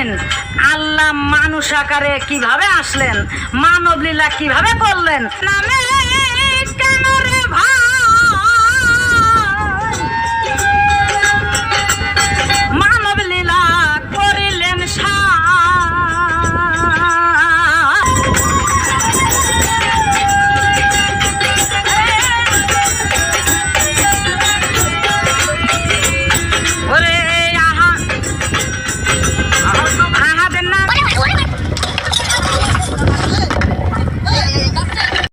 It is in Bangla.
জানেন আল্লাহ মানুষ আকারে কীভাবে আসলেন? মানব লীলা কীভাবে করলেন? নামে